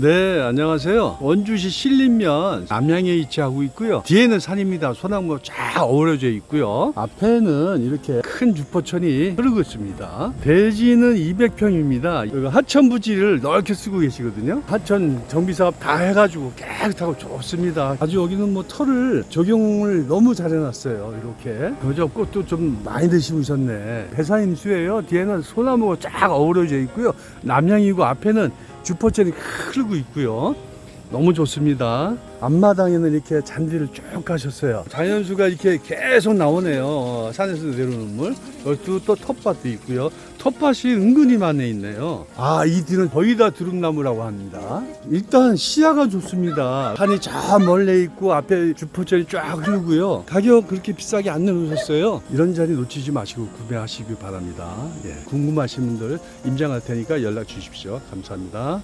네, 안녕하세요. 원주시 신림면 남양에 위치하고 있고요. 뒤에는 산입니다. 소나무가 쫙 어우러져 있고요. 앞에는 이렇게 큰 주포천이 흐르고 있습니다. 대지는 200평입니다. 하천 부지를 넓게 쓰고 계시거든요. 하천 정비 사업 다 해가지고 깨끗하고 좋습니다. 아주 여기는 뭐 털을 적용을 너무 잘 해놨어요. 이렇게. 그저 꽃도 좀 많이 드시우셨네. 배사임수예요. 뒤에는 소나무가 쫙 어우러져 있고요. 남양이고 앞에는 주포천이 흐르고 있고요. 너무 좋습니다. 앞마당에는 이렇게 잔디를 쭉 가셨어요. 자연수가 이렇게 계속 나오네요. 어, 산에서 내려오는 물. 여기 또 텃밭도 있고요. 텃밭이 은근히 많이 있네요. 아, 이 뒤는 거의 다 두릅나무라고 합니다. 일단 시야가 좋습니다. 산이 저 멀리 있고 앞에 주포천이 쫙 흐르고요. 가격 그렇게 비싸게 안 내놓으셨어요. 이런 자리 놓치지 마시고 구매하시기 바랍니다. 예, 궁금하신 분들 임장할 테니까 연락 주십시오. 감사합니다.